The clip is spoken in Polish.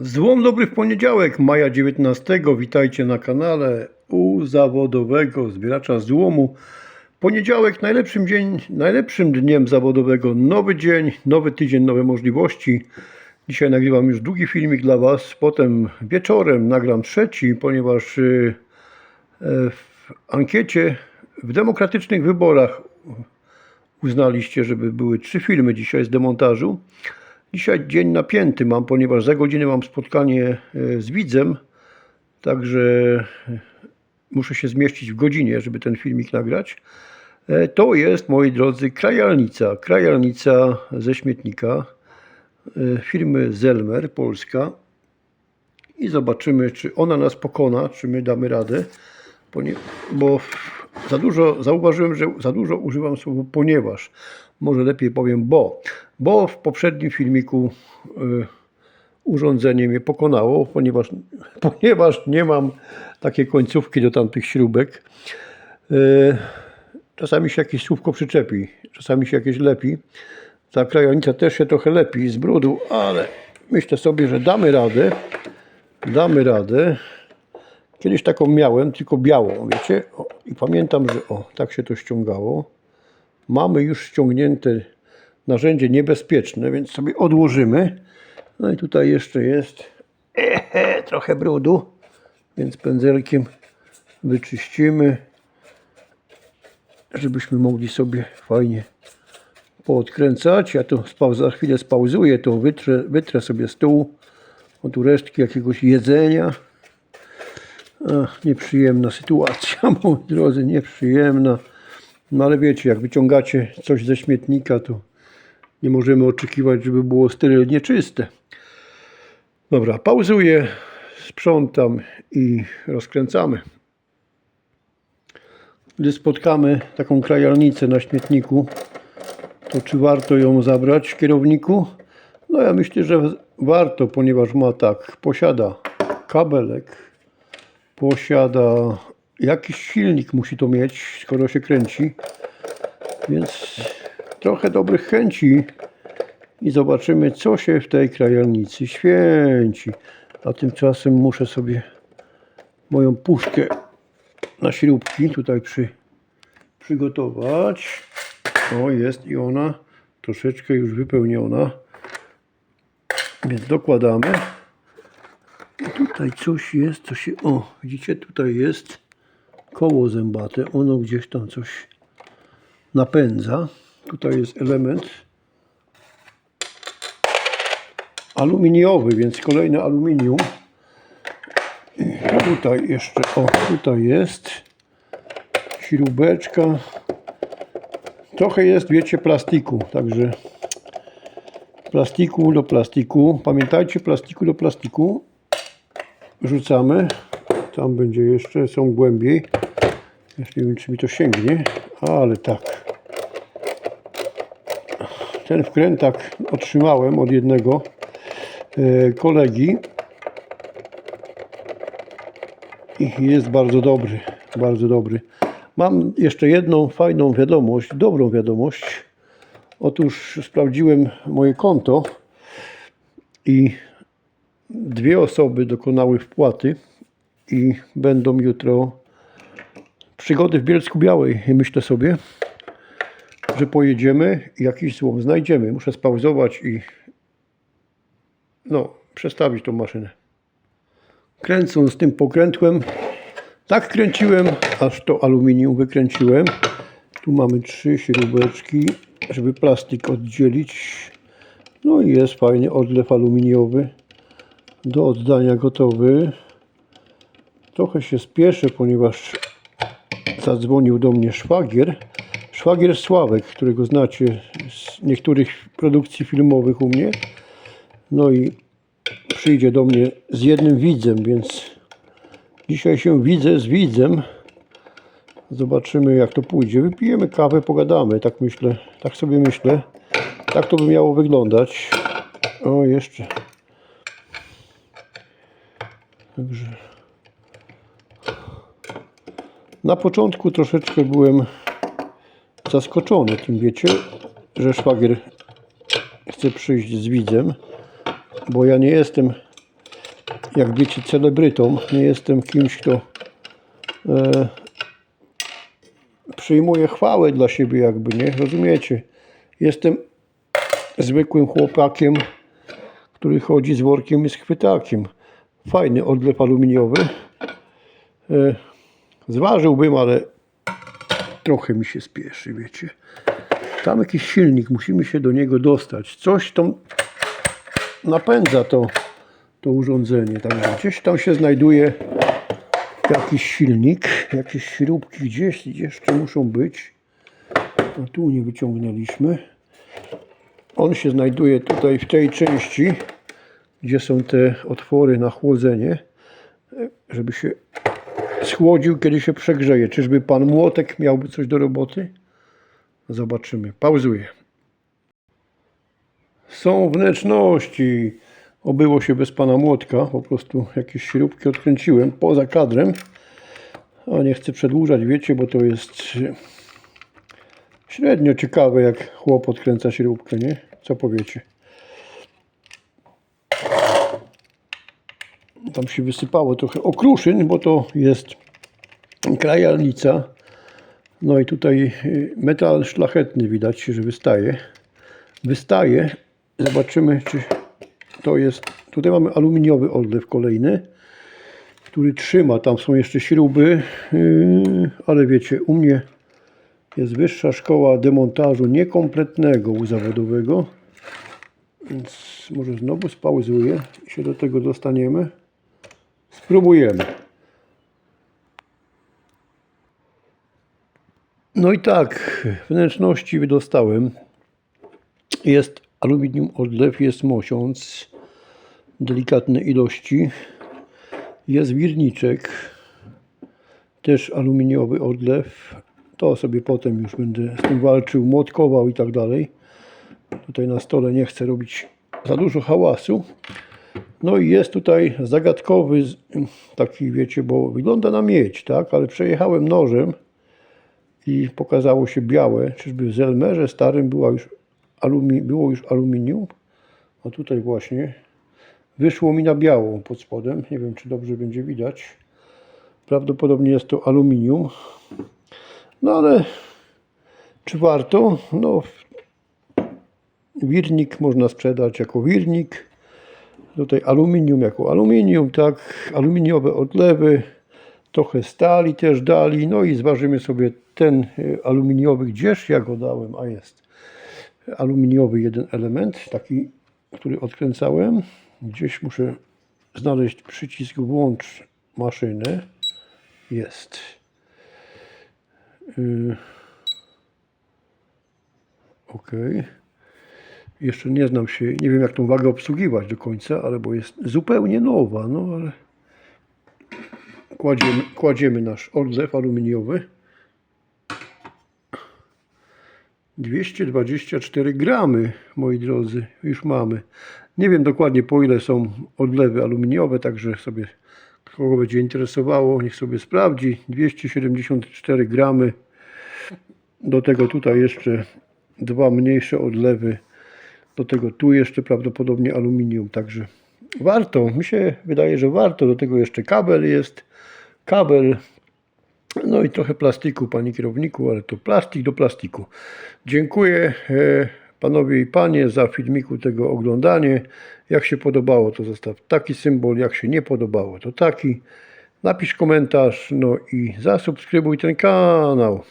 Złom dobry w poniedziałek, maja 19. Witajcie na kanale u zawodowego zbieracza złomu. Poniedziałek najlepszym, dzień, najlepszym dniem zawodowego. Nowy dzień, nowy tydzień, nowe możliwości. Dzisiaj nagrywam już długi filmik dla Was. Potem wieczorem nagram trzeci, ponieważ y, e, w ankiecie w demokratycznych wyborach uznaliście, żeby były trzy filmy dzisiaj z demontażu. Dzisiaj dzień napięty mam, ponieważ za godzinę mam spotkanie e, z widzem, także e, muszę się zmieścić w godzinie, żeby ten filmik nagrać. E, To jest, moi drodzy, krajalnica. Krajalnica ze śmietnika firmy Zelmer, Polska. I zobaczymy, czy ona nas pokona, czy my damy radę. Bo za dużo, zauważyłem, że za dużo używam słowa ponieważ. Może lepiej powiem bo. Bo w poprzednim filmiku y, urządzenie mnie pokonało, ponieważ, ponieważ nie mam takiej końcówki do tamtych śrubek. Y, czasami się jakieś słówko przyczepi, czasami się jakieś lepi. Ta krajonica też się trochę lepi z brudu, ale myślę sobie, że damy radę. Damy radę. Kiedyś taką miałem, tylko białą, wiecie? O, I pamiętam, że o, tak się to ściągało. Mamy już ściągnięte narzędzie niebezpieczne, więc sobie odłożymy. No i tutaj jeszcze jest ehe, trochę brudu, więc pędzelkiem wyczyścimy, żebyśmy mogli sobie fajnie poodkręcać. Ja to za chwilę spauzuję, to wytrę, wytrę sobie stół. O tu resztki jakiegoś jedzenia. Ach, nieprzyjemna sytuacja, moi drodzy, nieprzyjemna. No ale wiecie, jak wyciągacie coś ze śmietnika, to nie możemy oczekiwać, żeby było sterylnie czyste. Dobra, pauzuję, sprzątam i rozkręcamy. Gdy spotkamy taką krajalnicę na śmietniku, to czy warto ją zabrać kierowniku? No ja myślę, że warto, ponieważ ma tak, posiada kabelek, posiada jakiś silnik musi to mieć, skoro się kręci. Więc trochę dobrych chęci i zobaczymy, co się w tej krajalnicy święci. A tymczasem muszę sobie moją puszkę na śrubki tutaj przy, przygotować. O, jest i ona troszeczkę już wypełniona. Więc dokładamy. Tutaj coś jest, co się. O, widzicie, tutaj jest koło zębate. Ono gdzieś tam coś napędza. Tutaj jest element aluminiowy, więc kolejne aluminium. Tutaj jeszcze, o, tutaj jest śrubeczka. Trochę jest, wiecie, plastiku, także plastiku do plastiku. Pamiętajcie, plastiku do plastiku rzucamy. Tam będzie jeszcze, są głębiej. Jeszcze nie wiem, czy mi to sięgnie, ale tak. Ten wkrętak otrzymałem od jednego e, kolegi i jest bardzo dobry, bardzo dobry. Mam jeszcze jedną fajną wiadomość, dobrą wiadomość. Otóż sprawdziłem moje konto i dwie osoby dokonały wpłaty i będą jutro przygody w Bielsku Białej. I myślę sobie, że pojedziemy i jakiś złom znajdziemy. Muszę spauzować i no, przestawić tą maszynę. Kręcąc tym pokrętłem, tak kręciłem, aż to aluminium wykręciłem. Tu mamy trzy śrubeczki, żeby plastik oddzielić. No i jest fajny odlew aluminiowy do oddania gotowy. Trochę się spieszę, ponieważ zadzwonił do mnie szwagier. Szwagier Sławek, którego znacie z niektórych produkcji filmowych u mnie. No i przyjdzie do mnie z jednym widzem, więc dzisiaj się widzę z widzem. Zobaczymy jak to pójdzie. Wypijemy kawę, pogadamy, tak myślę, tak sobie myślę. Tak to by miało wyglądać. O, jeszcze. Także na początku troszeczkę byłem zaskoczony tym, wiecie, że szwagier chce przyjść z widzem, bo ja nie jestem jak wiecie, celebrytą. Nie jestem kimś, kto e, przyjmuje chwałę dla siebie, jakby, nie? Rozumiecie? Jestem zwykłym chłopakiem, który chodzi z workiem i z chwytakiem. Fajny odlew aluminiowy. E, zważyłbym, ale trochę mi się spieszy, wiecie. Tam jakiś silnik, musimy się do niego dostać. Coś tam napędza to, to urządzenie. Także gdzieś tam się znajduje jakiś silnik, jakieś śrubki gdzieś jeszcze muszą być. A tu nie wyciągnęliśmy. On się znajduje tutaj w tej części, gdzie są te otwory na chłodzenie, żeby się schłodził, kiedy się przegrzeje. Czyżby pan Młotek miałby coś do roboty? Zobaczymy. Pauzuję. Są wnętrzności. Obyło się bez pana Młotka. Po prostu jakieś śrubki odkręciłem poza kadrem. A nie chcę przedłużać, wiecie, bo to jest średnio ciekawe, jak chłop odkręca śrubkę, nie? Co powiecie? Tam się wysypało trochę okruszyn, bo to jest krajalnica. No i tutaj y, metal szlachetny widać, że wystaje. Wystaje. Zobaczymy, czy to jest. Tutaj mamy aluminiowy odlew kolejny, który trzyma. Tam są jeszcze śruby, yy, ale wiecie, u mnie jest wyższa szkoła demontażu niekompletnego u zawodowego. Więc może znowu spauzuję i się do tego dostaniemy. Spróbujemy. No i tak, wnętrzności wydostałem. Jest aluminium odlew, jest mosiąc, delikatne ilości. Jest wirniczek, też aluminiowy odlew. To sobie potem już będę z tym walczył, młotkował i tak dalej. Tutaj na stole nie chcę robić za dużo hałasu. No i jest tutaj zagadkowy, taki wiecie, bo wygląda na miedź, tak? Ale przejechałem nożem i pokazało się białe. Czyżby w Zelmerze starym była już alumi- było już aluminium? A tutaj właśnie wyszło mi na białą pod spodem. Nie wiem, czy dobrze będzie widać. Prawdopodobnie jest to aluminium. No ale czy warto? No, wirnik można sprzedać jako wirnik. Tutaj aluminium jako aluminium, tak, aluminiowe odlewy, trochę stali też dali, no i zważymy sobie ten y, aluminiowy, gdzież ja go dałem, a jest aluminiowy jeden element, taki, który odkręcałem, gdzieś muszę znaleźć przycisk włącz maszynę, jest. Y, Ok. Jeszcze nie znam się, nie wiem jak tą wagę obsługiwać do końca, ale bo jest zupełnie nowa, no ale kładziemy, kładziemy nasz odlew aluminiowy. 224 gramy, moi drodzy, już mamy. Nie wiem dokładnie po ile są odlewy aluminiowe, także sobie kogo będzie interesowało, niech sobie sprawdzi. 274 gramy. Do tego tutaj jeszcze dwa mniejsze odlewy. Do tego tu jeszcze prawdopodobnie aluminium, także warto. Mi się wydaje, że warto. Do tego jeszcze kabel jest. Kabel. No i trochę plastiku, panie kierowniku, ale to plastik do plastiku. Dziękuję e, panowie i panie za filmiku tego oglądanie. Jak się podobało, to zostaw taki symbol. Jak się nie podobało, to taki. Napisz komentarz, no i zasubskrybuj ten kanał.